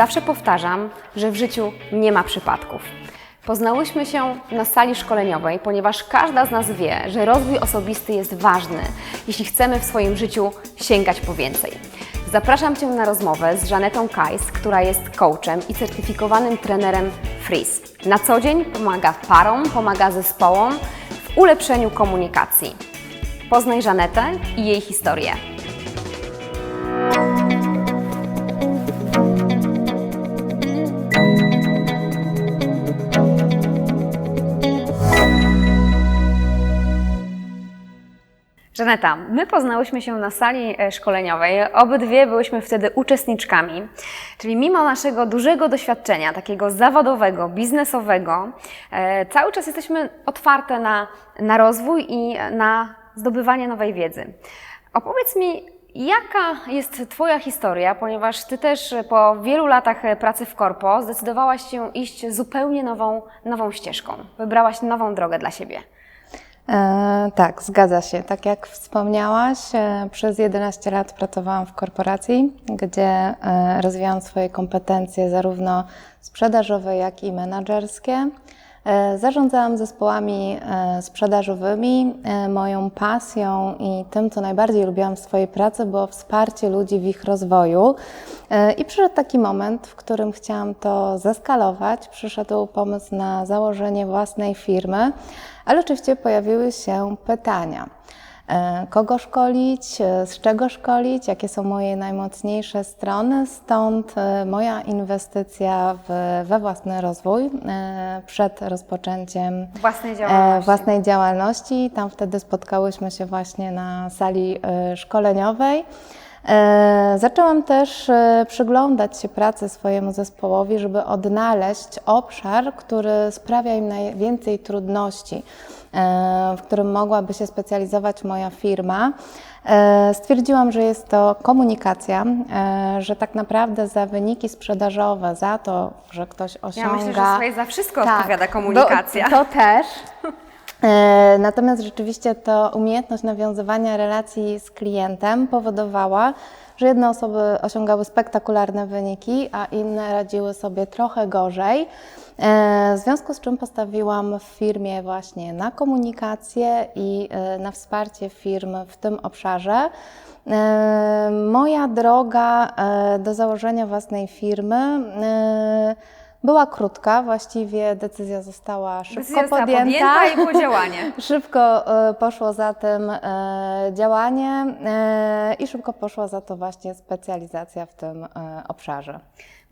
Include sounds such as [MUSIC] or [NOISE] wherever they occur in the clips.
Zawsze powtarzam, że w życiu nie ma przypadków. Poznałyśmy się na sali szkoleniowej, ponieważ każda z nas wie, że rozwój osobisty jest ważny, jeśli chcemy w swoim życiu sięgać po więcej. Zapraszam Cię na rozmowę z Żanetą Kajs, która jest coachem i certyfikowanym trenerem Freeze. Na co dzień pomaga parom, pomaga zespołom w ulepszeniu komunikacji. Poznaj Żanetę i jej historię. Żaneta, my poznałyśmy się na sali e, szkoleniowej. Obydwie byłyśmy wtedy uczestniczkami. Czyli mimo naszego dużego doświadczenia, takiego zawodowego, biznesowego, e, cały czas jesteśmy otwarte na, na rozwój i na zdobywanie nowej wiedzy. Opowiedz mi, jaka jest Twoja historia, ponieważ Ty też po wielu latach pracy w korpo zdecydowałaś się iść zupełnie nową, nową ścieżką. Wybrałaś nową drogę dla siebie. E, tak, zgadza się. Tak jak wspomniałaś, e, przez 11 lat pracowałam w korporacji, gdzie e, rozwijałam swoje kompetencje zarówno sprzedażowe, jak i menedżerskie. E, Zarządzałam zespołami e, sprzedażowymi. E, Moją pasją i tym, co najbardziej lubiłam w swojej pracy, było wsparcie ludzi w ich rozwoju. I przyszedł taki moment, w którym chciałam to zeskalować. Przyszedł pomysł na założenie własnej firmy, ale oczywiście pojawiły się pytania. E, Kogo szkolić, e, z czego szkolić, jakie są moje najmocniejsze strony. Stąd e, moja inwestycja w, we własny rozwój przed rozpoczęciem Własnej działalności. własnej działalności. Tam wtedy spotkałyśmy się właśnie na sali szkoleniowej. Zaczęłam też przyglądać się pracy swojemu zespołowi, żeby odnaleźć obszar, który sprawia im najwięcej trudności, w którym mogłaby się specjalizować moja firma. E, Stwierdziłam, że jest to komunikacja, e, że tak naprawdę za wyniki sprzedażowe, za to, że ktoś Ja osiąga. myślę, że słuchaj, za wszystko Tak, odpowiada komunikacja. To, to też. E, Natomiast rzeczywiście to umiejętność nawiązywania relacji z klientem powodowała, że jedne osoby osiągały spektakularne wyniki, a inne radziły sobie trochę gorzej. E, W związku z czym postawiłam w firmie właśnie na komunikację i e, na wsparcie firm w tym obszarze. E, Moja droga do założenia własnej firmy była krótka, właściwie decyzja została szybko Decyzja została podjęta. podjęta i było działanie. [LAUGHS] Szybko e, poszło za tym e, działanie e, i szybko poszła za to właśnie specjalizacja w tym obszarze.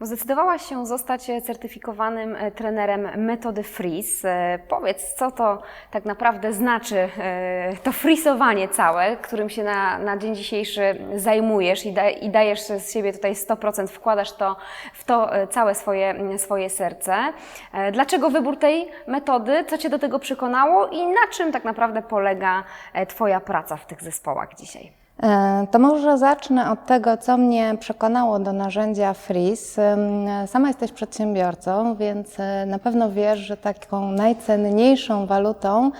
Bo zdecydowałaś się zostać certyfikowanym e, trenerem metody Freeze. E, Powiedz, co to tak naprawdę znaczy e, to frisowanie całe, którym się na, na dzień dzisiejszy zajmujesz i, da, i dajesz z siebie tutaj 100%, wkładasz to w to e, całe swoje, swoje serce. E, Dlaczego wybór tej metody? Co Cię do tego przekonało i na czym tak naprawdę polega e, Twoja praca w tych zespołach dzisiaj? E, To może zacznę od tego, co mnie przekonało do narzędzia Freeze. Sama jesteś przedsiębiorcą, więc e, na pewno wiesz, że taką najcenniejszą walutą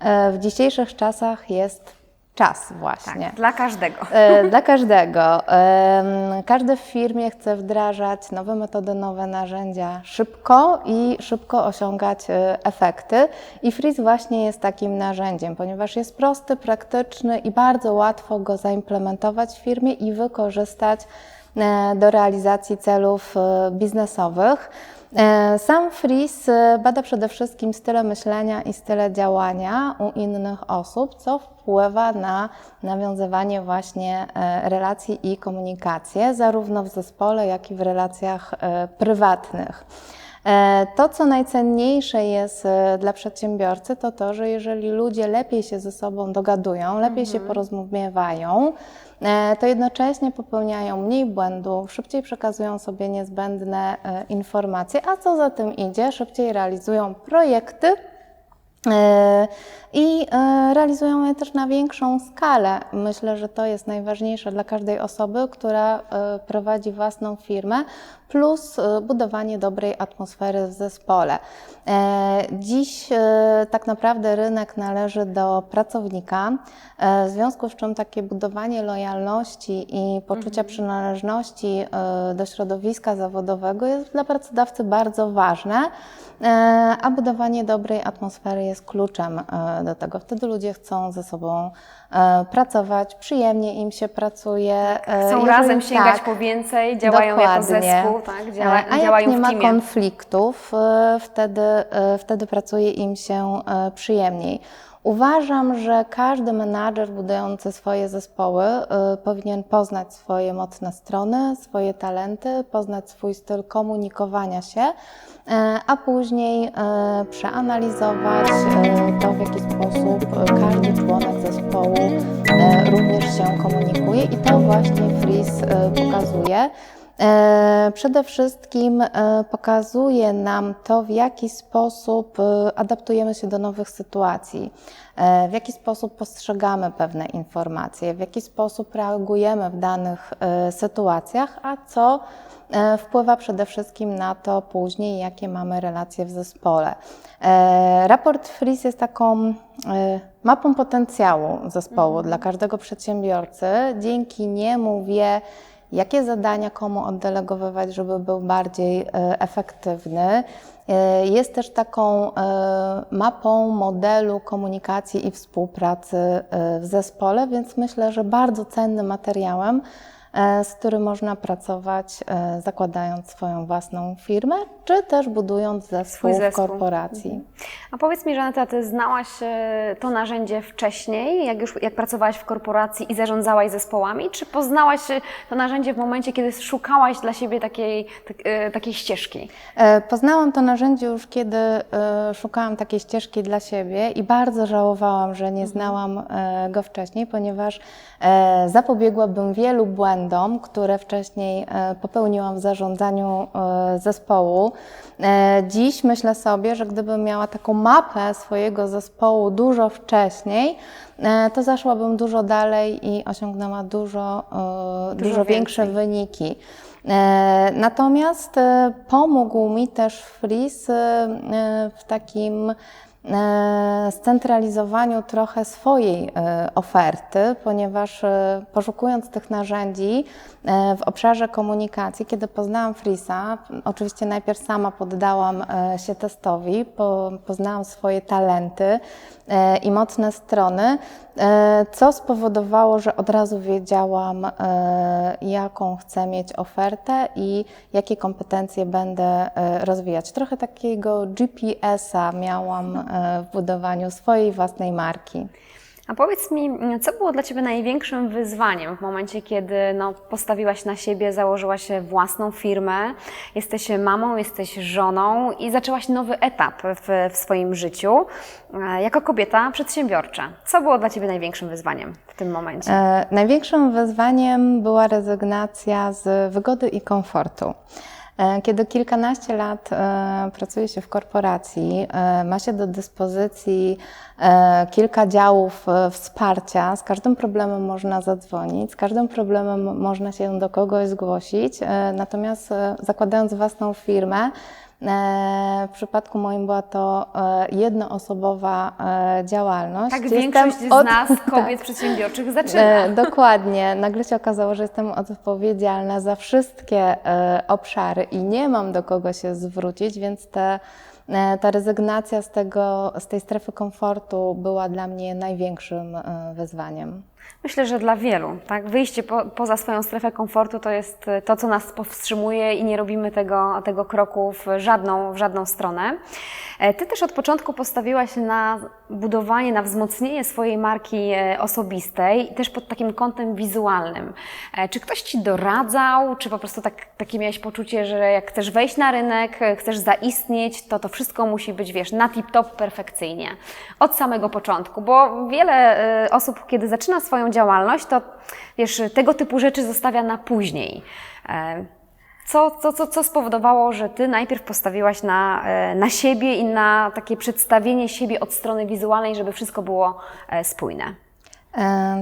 e, w dzisiejszych czasach jest czas właśnie. Tak, dla każdego. E, Dla każdego. Em, Każdy w firmie chce wdrażać nowe metody, nowe narzędzia szybko i szybko osiągać e, efekty. I Freeze właśnie jest takim narzędziem, ponieważ jest prosty, praktyczny i bardzo łatwo go zaimplementować w firmie i wykorzystać e, do realizacji celów e, biznesowych. E, Sam Freeze e, bada przede wszystkim style myślenia i style działania u innych osób, co wpływa na nawiązywanie właśnie e, relacji i komunikację, zarówno w zespole, jak i w relacjach prywatnych. E, To, co najcenniejsze jest e, dla przedsiębiorcy, to to, że jeżeli ludzie lepiej się ze sobą dogadują, lepiej się porozumiewają, e, to jednocześnie popełniają mniej błędów, szybciej przekazują sobie niezbędne informacje, a co za tym idzie, szybciej realizują projekty i e, realizują je też na większą skalę. Myślę, że to jest najważniejsze dla każdej osoby, która e, prowadzi własną firmę, plus e, budowanie dobrej atmosfery w zespole. Dziś tak naprawdę rynek należy do pracownika, w związku z czym takie budowanie lojalności i poczucia przynależności e, do środowiska zawodowego jest dla pracodawcy bardzo ważne, a budowanie dobrej atmosfery jest kluczem do tego. Wtedy ludzie chcą ze sobą e, pracować, przyjemnie im się pracuje. e, Chcą jeżeli- razem sięgać tak, po więcej, działają jako Dokładnie. zespół, tak? Działa, E, A jak nie ma konfliktów, e, wtedy, wtedy pracuje im się przyjemniej. Uważam, że każdy menadżer budujący swoje zespoły e, powinien poznać swoje mocne strony, swoje talenty, poznać swój styl komunikowania się, e, a później e, przeanalizować e, to, w jaki sposób każdy członek zespołu e, również się komunikuje i to właśnie Fris e, pokazuje. E, Przede wszystkim e, pokazuje nam to, w jaki sposób e, adaptujemy się do nowych sytuacji, w jaki sposób postrzegamy pewne informacje, w jaki sposób reagujemy w danych sytuacjach, a co wpływa przede wszystkim na to później, jakie mamy relacje w zespole. Raport FRIS jest taką mapą potencjału zespołu dla każdego przedsiębiorcy. Dzięki niemu wie, jakie zadania komu oddelegowywać, żeby był bardziej e, efektywny. E, Jest też taką e, mapą modelu komunikacji i współpracy w zespole, więc myślę, że bardzo cennym materiałem, z którym można pracować, e, zakładając swoją własną firmę, czy też budując zespół, Swój zespół. korporacji. A powiedz mi, Żaneta, ty znałaś e, to narzędzie wcześniej, jak już jak pracowałaś w korporacji i zarządzałaś zespołami, czy poznałaś e, to narzędzie w momencie, kiedy szukałaś dla siebie takiej, tak, e, takiej ścieżki? E, Poznałam to narzędzie już kiedy e, szukałam takiej ścieżki dla siebie i bardzo żałowałam, że nie znałam e, go wcześniej, ponieważ e, zapobiegłabym wielu błędom, które wcześniej e, popełniłam w zarządzaniu e, zespołu. E, Dziś myślę sobie, że gdybym miała taką mapę swojego zespołu dużo wcześniej, e, to zaszłabym dużo dalej i osiągnęła dużo, e, Dużo dużo większe więcej. wyniki. E, Natomiast e, pomógł mi też Fris e, e, w takim e, scentralizowaniu trochę swojej e, oferty, ponieważ e, poszukując tych narzędzi e, w obszarze komunikacji, kiedy poznałam Frisa, oczywiście najpierw sama poddałam e, się testowi, po, poznałam swoje talenty e, i mocne strony, e, co spowodowało, że od razu wiedziałam, e, jaką chcę mieć ofertę i jakie kompetencje będę e, rozwijać. Trochę takiego GPS-a miałam e, w budowaniu swojej własnej marki. A powiedz mi, co było dla Ciebie największym wyzwaniem w momencie, kiedy no, postawiłaś na siebie, założyłaś własną firmę, jesteś mamą, jesteś żoną i zaczęłaś nowy etap w, w swoim życiu e, jako kobieta przedsiębiorcza. Co było dla Ciebie największym wyzwaniem w tym momencie? E, Największym wyzwaniem była rezygnacja z wygody i komfortu. E, Kiedy kilkanaście lat e, pracuje się w korporacji, e, ma się do dyspozycji kilka działów wsparcia, z każdym problemem można zadzwonić, z każdym problemem można się do kogoś zgłosić, natomiast zakładając własną firmę, W przypadku moim była to e, jednoosobowa e, działalność. tak większość z od- nas, [LAUGHS] tak. kobiet przedsiębiorczych, zaczyna. E, dokładnie. Nagle się okazało, że jestem odpowiedzialna za wszystkie e, obszary i nie mam do kogo się zwrócić, więc te, e, ta rezygnacja z, tego, z tej strefy komfortu była dla mnie największym e, wyzwaniem. Myślę, że dla wielu, tak? Wyjście po, poza swoją strefę komfortu to jest e, to, co nas powstrzymuje i nie robimy tego, tego kroku w żadną, w żadną stronę. E, Ty też od początku postawiłaś na budowanie, na wzmocnienie swojej marki e, osobistej, też pod takim kątem wizualnym. E, Czy ktoś Ci doradzał, czy po prostu tak, takie miałeś poczucie, że jak chcesz wejść na rynek, e, chcesz zaistnieć, to to wszystko musi być, wiesz, na tip-top perfekcyjnie. Od samego początku, bo wiele e, osób, kiedy zaczyna swoją działalność, to wiesz, tego typu rzeczy zostawia na później. E, Co, co, co, co spowodowało, że Ty najpierw postawiłaś na, e, na siebie i na takie przedstawienie siebie od strony wizualnej, żeby wszystko było e, spójne?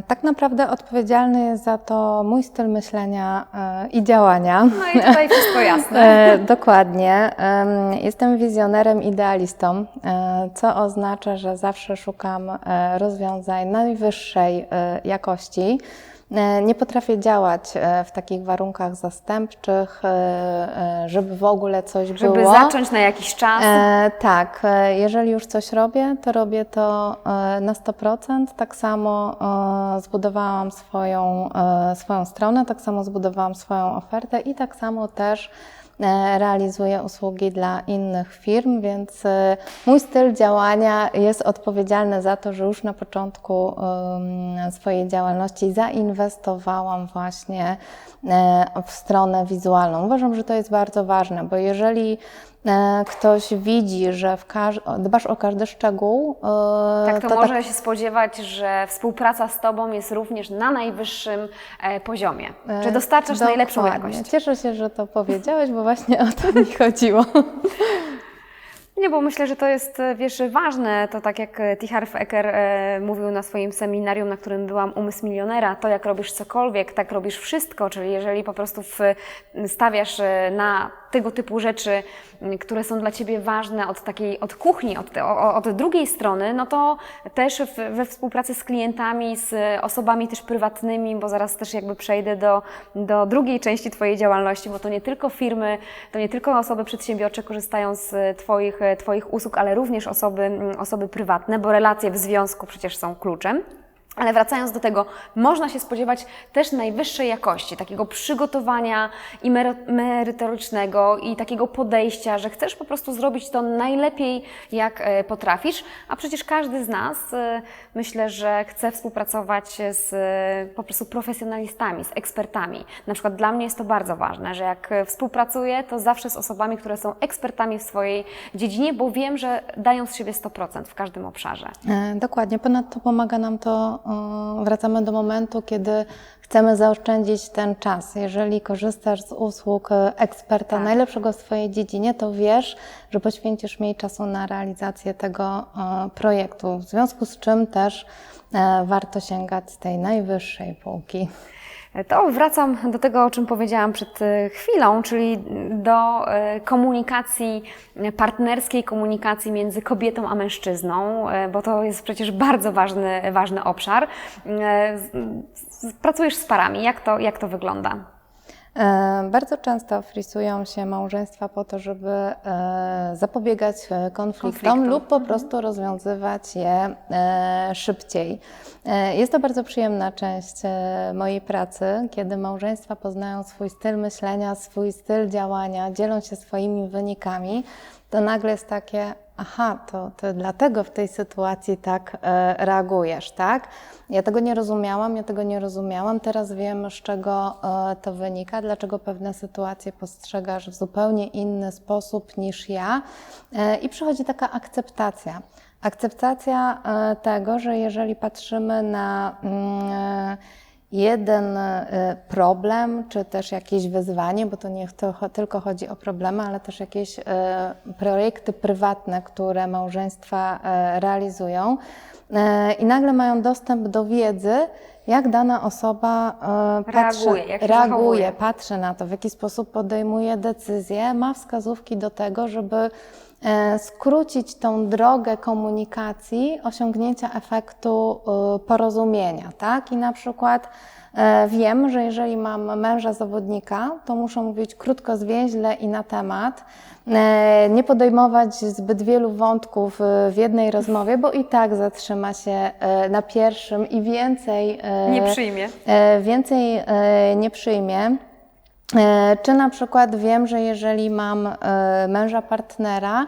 Tak naprawdę odpowiedzialny jest za to mój styl myślenia e, i działania. No i tutaj wszystko jasne. [LAUGHS] E, dokładnie. Em, Jestem wizjonerem, idealistą, e, co oznacza, że zawsze szukam rozwiązań najwyższej jakości. Nie potrafię działać e, w takich warunkach zastępczych, e, e, żeby w ogóle coś Żeby było. zacząć na jakiś czas. E, tak, jeżeli już coś robię, to robię to na 100%. Tak samo zbudowałam swoją, swoją stronę, tak samo zbudowałam swoją ofertę i tak samo też realizuję usługi dla innych firm, więc e, mój styl działania jest odpowiedzialny za to, że już na początku swojej działalności zainwestowałam właśnie e, w stronę wizualną. Uważam, że to jest bardzo ważne, bo jeżeli e, ktoś widzi, że dbasz o każdy szczegół, e, Tak, to, może się spodziewać, że współpraca z Tobą jest również na najwyższym e, poziomie. Że dostarczasz E, najlepszą dokładnie. jakość. Cieszę się, że to powiedziałeś, bo właśnie o to mi [LAUGHS] chodziło. Nie, bo myślę, że to jest, e, wiesz, ważne. To tak jak e, Tiharf Eker e, mówił na swoim seminarium, na którym byłam, Umysł Milionera, to jak robisz cokolwiek, tak robisz wszystko, czyli jeżeli po prostu w, stawiasz e, na tego typu rzeczy, które są dla Ciebie ważne od takiej, od kuchni, od, od drugiej strony, no to też w, we współpracy z klientami, z osobami też prywatnymi, bo zaraz też jakby przejdę do, do drugiej części Twojej działalności, bo to nie tylko firmy, to nie tylko osoby przedsiębiorcze korzystają z Twoich, twoich usług, ale również osoby, mm, osoby prywatne, bo relacje w związku przecież są kluczem. Ale wracając do tego, można się spodziewać też najwyższej jakości, takiego przygotowania i merytorycznego i takiego podejścia, że chcesz po prostu zrobić to najlepiej, jak e, potrafisz, a przecież każdy z nas e, myślę, że chce współpracować z e, po prostu profesjonalistami, z ekspertami. Na przykład dla mnie jest to bardzo ważne, że jak współpracuję, to zawsze z osobami, które są ekspertami w swojej dziedzinie, bo wiem, że dają z siebie 100% w każdym obszarze. Dokładnie. Ponadto pomaga nam to, wracamy do momentu, kiedy chcemy zaoszczędzić ten czas. Jeżeli korzystasz z usług e, eksperta Tak. najlepszego w swojej dziedzinie, to wiesz, że poświęcisz mniej czasu na realizację tego e, projektu, w związku z czym też e, warto sięgać tej najwyższej półki. To wracam do tego, o czym powiedziałam przed e, chwilą, czyli do e, komunikacji, e, partnerskiej komunikacji między kobietą a mężczyzną, bo to jest przecież bardzo ważny, ważny obszar. Pracujesz z parami, jak to, jak to wygląda? E, Bardzo często frisują się małżeństwa po to, żeby e, zapobiegać e, konfliktom Konfliktom. lub po prostu rozwiązywać je szybciej. Jest to bardzo przyjemna część mojej pracy, kiedy małżeństwa poznają swój styl myślenia, swój styl działania, dzielą się swoimi wynikami, to nagle jest takie, aha, to, to dlatego w tej sytuacji tak e, reagujesz, tak? Ja tego nie rozumiałam, ja tego nie rozumiałam, teraz wiem, z czego e, to wynika, dlaczego pewne sytuacje postrzegasz w zupełnie inny sposób niż ja e, i przychodzi taka akceptacja. Akceptacja e, tego, że jeżeli patrzymy na mm, e, jeden e, problem, czy też jakieś wyzwanie, bo to nie tylko chodzi o problemy, ale też jakieś e, projekty prywatne, które małżeństwa e, realizują. I nagle mają dostęp do wiedzy, jak dana osoba patrzy, Reaguje, jak reaguje, patrzy na to, w jaki sposób podejmuje decyzje, ma wskazówki do tego, żeby skrócić tą drogę komunikacji, osiągnięcia efektu e, porozumienia, tak? I na przykład e, wiem, że jeżeli mam męża zawodnika, to muszę mówić krótko, zwięźle i na temat, e, nie podejmować zbyt wielu wątków e, w jednej rozmowie, bo i tak zatrzyma się e, na pierwszym i więcej e, Nie przyjmie. e, więcej e, nie przyjmie. E, Czy na przykład wiem, że jeżeli mam e, męża partnera,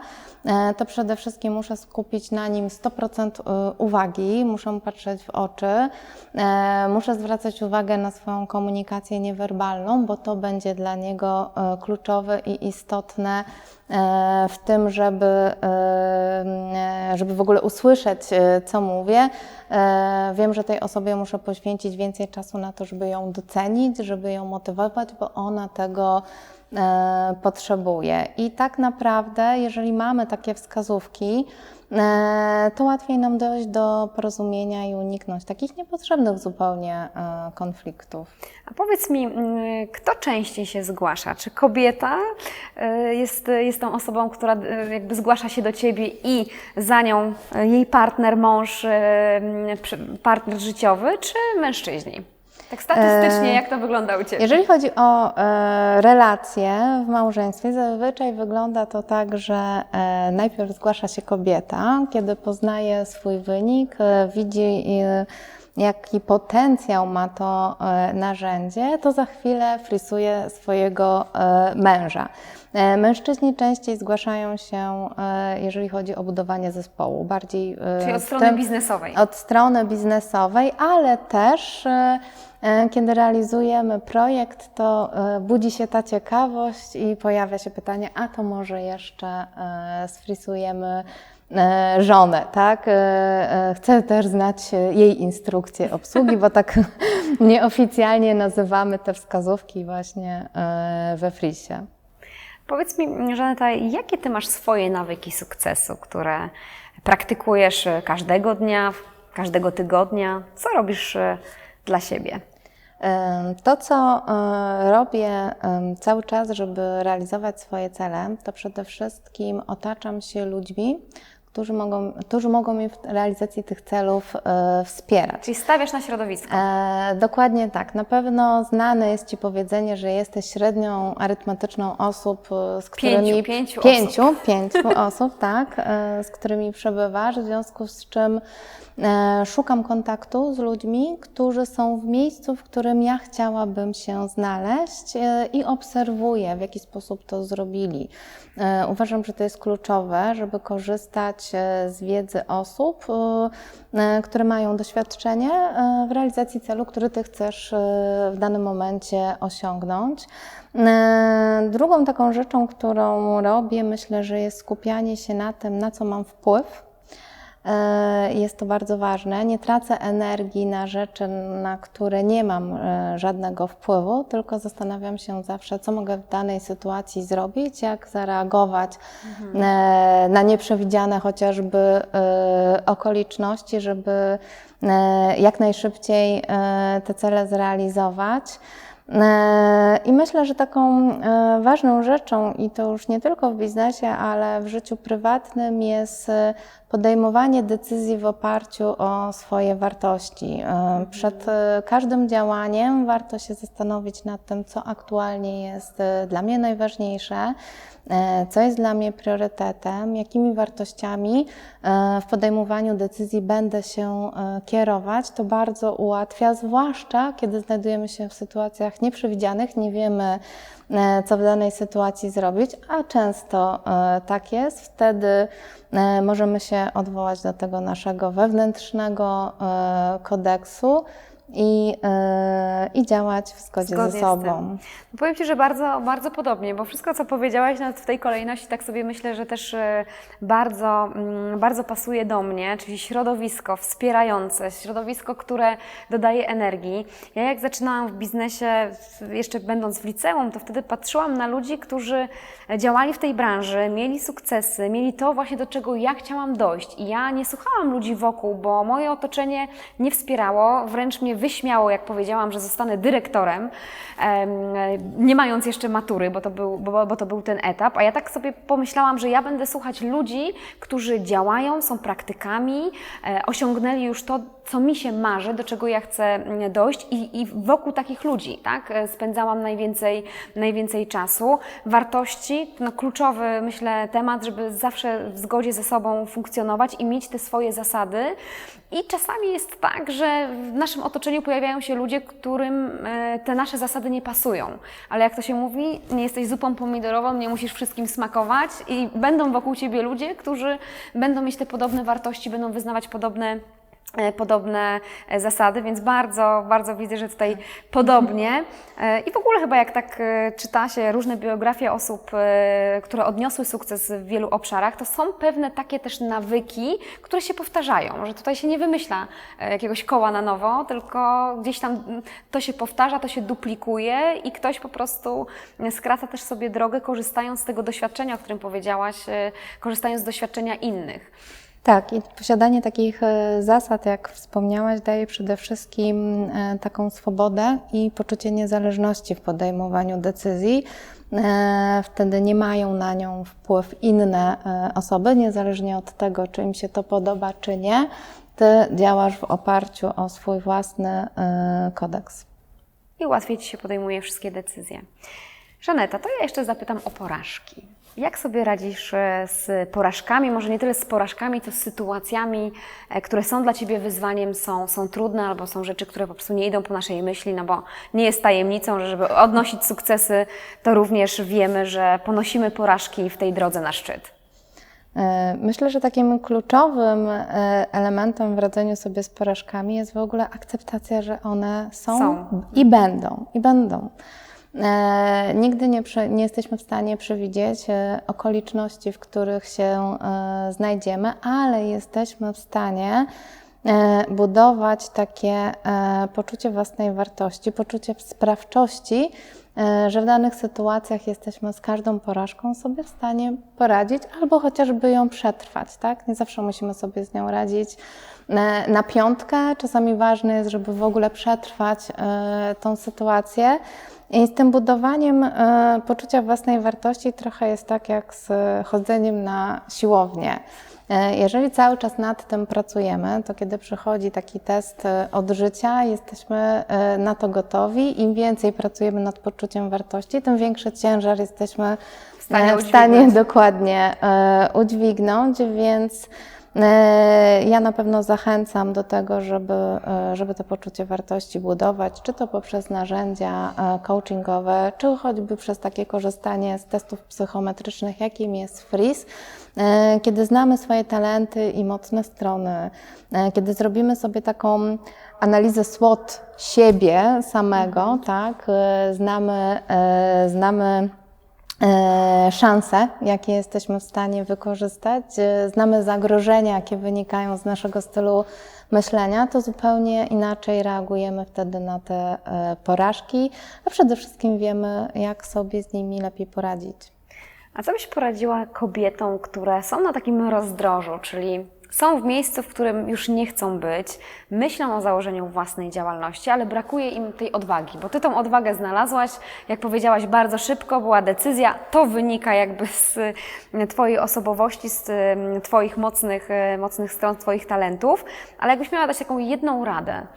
to przede wszystkim muszę skupić na nim 100% e, uwagi, muszę mu patrzeć w oczy, e, muszę zwracać uwagę na swoją komunikację niewerbalną, bo to będzie dla niego e, kluczowe i istotne e, w tym, żeby, e, żeby w ogóle usłyszeć, e, co mówię. E, Wiem, że tej osobie muszę poświęcić więcej czasu na to, żeby ją docenić, żeby ją motywować, bo ona tego e, potrzebuje. I tak naprawdę, jeżeli mamy takie wskazówki, e, to łatwiej nam dojść do porozumienia i uniknąć takich niepotrzebnych zupełnie e, konfliktów. A powiedz mi, mm, kto częściej się zgłasza? Czy kobieta jest, jest tą osobą, która jakby zgłasza się do ciebie i za nią jej partner, mąż, partner życiowy, czy mężczyźni? Tak statystycznie, E, jak to wygląda u ciebie? Jeżeli chodzi o e, relacje w małżeństwie, zazwyczaj wygląda to tak, że e, najpierw zgłasza się kobieta, kiedy poznaje swój wynik, widzi jaki potencjał ma to e, narzędzie, to za chwilę frisuje swojego e, męża. E, Mężczyźni częściej zgłaszają się, jeżeli chodzi o budowanie zespołu, bardziej Czyli od strony tym- biznesowej. od strony biznesowej, ale też kiedy realizujemy projekt, to budzi się ta ciekawość i pojawia się pytanie, a to może jeszcze sfrisujemy żonę, tak? E, e, Chcę też znać e, jej instrukcję obsługi, bo tak [LAUGHS] nieoficjalnie nazywamy te wskazówki właśnie e, we frisie. Powiedz mi, Żaneta, jakie ty masz swoje nawyki sukcesu, które praktykujesz każdego dnia, każdego tygodnia? Co robisz dla siebie? To, co e, robię cały czas, żeby realizować swoje cele, to przede wszystkim otaczam się ludźmi, którzy mogą, którzy mogą mnie w realizacji tych celów e, wspierać. Czyli stawiasz na środowisko. E, dokładnie tak. Na pewno znane jest Ci powiedzenie, że jesteś średnią arytmetyczną osób, e, z którymi... pięciu pięciu, pięciu [LAUGHS] osób, tak, e, z którymi przebywasz, w związku z czym e, szukam kontaktu z ludźmi, którzy są w miejscu, w którym ja chciałabym się znaleźć e, i obserwuję, w jaki sposób to zrobili. E, Uważam, że to jest kluczowe, żeby korzystać e, z wiedzy osób, e, e, które mają doświadczenie e, w realizacji celu, który Ty chcesz w danym momencie osiągnąć. Drugą taką rzeczą, którą robię, myślę, że jest skupianie się na tym, na co mam wpływ. E, Jest to bardzo ważne. Nie tracę energii na rzeczy, na które nie mam e, żadnego wpływu, tylko zastanawiam się zawsze, co mogę w danej sytuacji zrobić, jak zareagować e, na nieprzewidziane chociażby okoliczności, żeby jak najszybciej te cele zrealizować. I myślę, że taką ważną rzeczą, i to już nie tylko w biznesie, ale w życiu prywatnym, jest podejmowanie decyzji w oparciu o swoje wartości. E, Przed e, każdym działaniem warto się zastanowić nad tym, co aktualnie jest e, dla mnie najważniejsze, co jest dla mnie priorytetem, jakimi wartościami w podejmowaniu decyzji będę się kierować. To bardzo ułatwia, zwłaszcza kiedy znajdujemy się w sytuacjach nieprzewidzianych, nie wiemy, co w danej sytuacji zrobić, a często tak jest. Wtedy możemy się odwołać do tego naszego wewnętrznego e, kodeksu i, e, i działać w zgodzie, Zgodnie ze sobą. No powiem Ci, że bardzo, bardzo podobnie, bo wszystko, co powiedziałaś nawet w tej kolejności, tak sobie myślę, że też e, bardzo, mm, bardzo pasuje do mnie, czyli środowisko wspierające, środowisko, które dodaje energii. Ja jak zaczynałam w biznesie, jeszcze będąc w liceum, to wtedy patrzyłam na ludzi, którzy działali w tej branży, mieli sukcesy, mieli to właśnie, do czego ja chciałam dojść. I ja nie słuchałam ludzi wokół, bo moje otoczenie nie wspierało, wręcz mnie wyśmiało, jak powiedziałam, że zostanę dyrektorem, em, nie mając jeszcze matury, bo to, był, bo, bo to był ten etap. A ja tak sobie pomyślałam, że ja będę słuchać ludzi, którzy działają, są praktykami, e, osiągnęli już to, co mi się marzy, do czego ja chcę mm, dojść i, i wokół takich ludzi, tak, e, spędzałam najwięcej, najwięcej czasu. Wartości, no kluczowy, myślę, temat, żeby zawsze w zgodzie ze sobą funkcjonować i mieć te swoje zasady. I czasami jest tak, że w naszym otoczeniu pojawiają się ludzie, którym e, te nasze zasady nie pasują. Ale jak to się mówi, nie jesteś zupą pomidorową, nie musisz wszystkim smakować i będą wokół Ciebie ludzie, którzy będą mieć te podobne wartości, będą wyznawać podobne podobne e, zasady, więc bardzo, bardzo widzę, że tutaj podobnie. E, I w ogóle chyba jak tak e, czyta się różne biografie osób, e, które odniosły sukces w wielu obszarach, to są pewne takie też nawyki, które się powtarzają, że tutaj się nie wymyśla e, jakiegoś koła na nowo, tylko gdzieś tam mm, to się powtarza, to się duplikuje i ktoś po prostu e, skraca też sobie drogę, korzystając z tego doświadczenia, o którym powiedziałaś, e, korzystając z doświadczenia innych. Tak, i posiadanie takich e, zasad, jak wspomniałaś, daje przede wszystkim e, taką swobodę i poczucie niezależności w podejmowaniu decyzji. E, Wtedy nie mają na nią wpływ inne osoby, niezależnie od tego, czy im się to podoba, czy nie. Ty działasz w oparciu o swój własny kodeks. i łatwiej Ci się podejmuje wszystkie decyzje. Żaneta, to ja jeszcze zapytam o porażki. Jak sobie radzisz e, z porażkami? Może nie tyle z porażkami, co z sytuacjami, e, które są dla Ciebie wyzwaniem, są, są trudne albo są rzeczy, które po prostu nie idą po naszej myśli, no bo nie jest tajemnicą, że żeby odnosić sukcesy, to również wiemy, że ponosimy porażki w tej drodze na szczyt. E, Myślę, że takim kluczowym elementem w radzeniu sobie z porażkami jest w ogóle akceptacja, że one są, Są. i będą, i będą. E, nigdy nie, nie jesteśmy w stanie przewidzieć e, okoliczności, w których się e, znajdziemy, ale jesteśmy w stanie e, budować takie e, poczucie własnej wartości, poczucie sprawczości, e, że w danych sytuacjach jesteśmy z każdą porażką sobie w stanie poradzić albo chociażby ją przetrwać, tak? Nie zawsze musimy sobie z nią radzić e, na piątkę. Czasami ważne jest, żeby w ogóle przetrwać e, tą sytuację. I z tym budowaniem e, poczucia własnej wartości trochę jest tak jak z chodzeniem na siłownię. E, Jeżeli cały czas nad tym pracujemy, to kiedy przychodzi taki test e, od życia, jesteśmy e, na to gotowi. Im więcej pracujemy nad poczuciem wartości, tym większy ciężar jesteśmy w stanie w stanie dokładnie e, udźwignąć, więc e, ja na pewno zachęcam do tego, żeby, e, żeby to poczucie wartości budować, czy to poprzez narzędzia e, coachingowe, czy choćby przez takie korzystanie z testów psychometrycznych, jakim jest. E, Kiedy znamy swoje talenty i mocne strony, e, kiedy zrobimy sobie taką analizę SWOT siebie samego, tak, e, znamy, e, znamy e, szanse, jakie jesteśmy w stanie wykorzystać, e, znamy zagrożenia, jakie wynikają z naszego stylu myślenia, to zupełnie inaczej reagujemy wtedy na te e, porażki, a przede wszystkim wiemy, jak sobie z nimi lepiej poradzić. A co byś poradziła kobietom, które są na takim rozdrożu, czyli są w miejscu, w którym już nie chcą być, myślą o założeniu własnej działalności, ale brakuje im tej odwagi, bo ty tą odwagę znalazłaś, jak powiedziałaś, bardzo szybko była decyzja, to wynika jakby z y, Twojej osobowości, z y, Twoich mocnych, y, mocnych stron, Twoich talentów, ale jakbyś miała dać taką jedną radę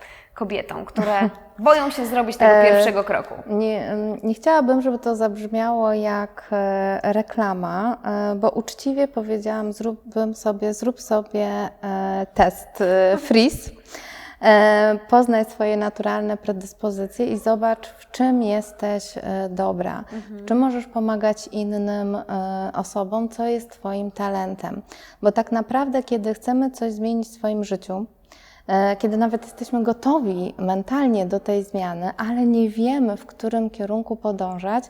kobietom, które [LAUGHS] boją się zrobić tego E, pierwszego kroku. Nie, nie chciałabym, żeby to zabrzmiało jak e, reklama, e, bo uczciwie powiedziałam, zróbbym sobie, zrób sobie test freeze. Poznaj swoje naturalne predyspozycje i zobacz, w czym jesteś dobra, w czym możesz pomagać innym osobom, co jest Twoim talentem. Bo tak naprawdę, kiedy chcemy coś zmienić w swoim życiu, kiedy nawet jesteśmy gotowi mentalnie do tej zmiany, ale nie wiemy, w którym kierunku podążać,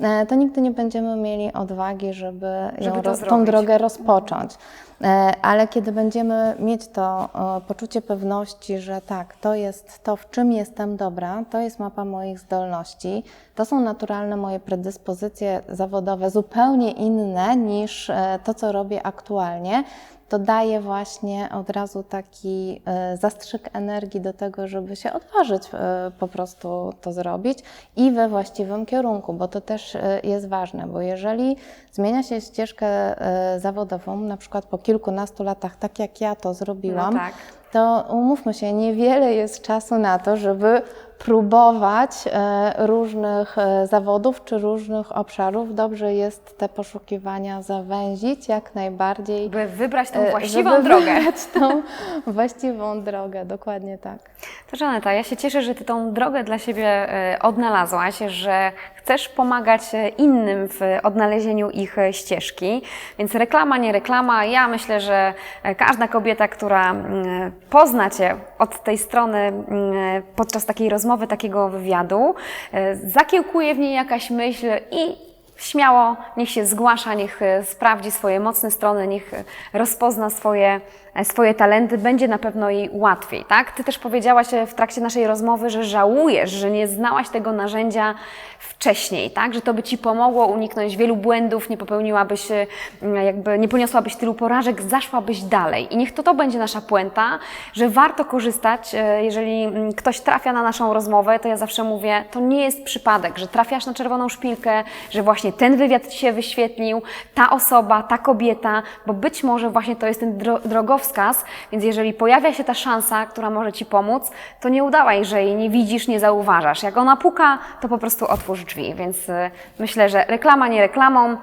e, to nigdy nie będziemy mieli odwagi, żeby, Żeby ją, tą drogę rozpocząć. E, Ale kiedy będziemy mieć to e, poczucie pewności, że tak, to jest to, w czym jestem dobra, to jest mapa moich zdolności, to są naturalne moje predyspozycje zawodowe, zupełnie inne niż e, to, co robię aktualnie, to daje właśnie od razu taki e, zastrzyk energii do tego, żeby się odważyć e, po prostu to zrobić i we właściwym kierunku, bo to też e, jest ważne, bo jeżeli zmienia się ścieżkę zawodową, na przykład po kilkunastu latach, tak jak ja to zrobiłam, No tak. To umówmy się, niewiele jest czasu na to, żeby próbować e, różnych e, zawodów czy różnych obszarów. Dobrze jest te poszukiwania zawęzić jak najbardziej. By wybrać tą e, właściwą żeby drogę. wybrać tą [LAUGHS] właściwą drogę, dokładnie tak. Żaneta, ja się cieszę, że Ty tą drogę dla siebie e, odnalazłaś, że chcesz pomagać e, innym w odnalezieniu ich e, ścieżki. Więc reklama, nie reklama. Ja myślę, że każda kobieta, która mm, pozna Cię od tej strony mm, podczas takiej rozmowy, takiego wywiadu, zakiełkuje w niej jakaś myśl i śmiało niech się zgłasza, niech sprawdzi swoje mocne strony, niech rozpozna swoje, swoje talenty, będzie na pewno jej łatwiej, tak? Ty też powiedziałaś e, w trakcie naszej rozmowy, że żałujesz, że nie znałaś tego narzędzia wcześniej, tak? Że to by Ci pomogło uniknąć wielu błędów, nie popełniłabyś, e, jakby nie poniosłabyś tylu porażek, zaszłabyś dalej. I niech to to będzie nasza puenta, że warto korzystać, e, jeżeli mm, ktoś trafia na naszą rozmowę, to ja zawsze mówię, to nie jest przypadek, że trafiasz na czerwoną szpilkę, że właśnie ten wywiad Ci się wyświetlił, ta osoba, ta kobieta, bo być może właśnie to jest ten dro drogowskaz, więc jeżeli pojawia się ta szansa, która może Ci pomóc, to nie udawaj, że jej nie widzisz, nie zauważasz. Jak ona puka, to po prostu otwórz drzwi, więc y, myślę, że reklama nie reklamą,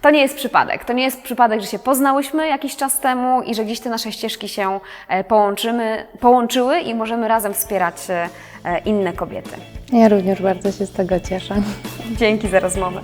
to nie jest przypadek. To nie jest przypadek, że się poznałyśmy jakiś czas temu i że gdzieś te nasze ścieżki się e, połączymy, połączyły i możemy razem wspierać e, inne kobiety. Ja również bardzo się z tego cieszę. Dzięki za rozmowę.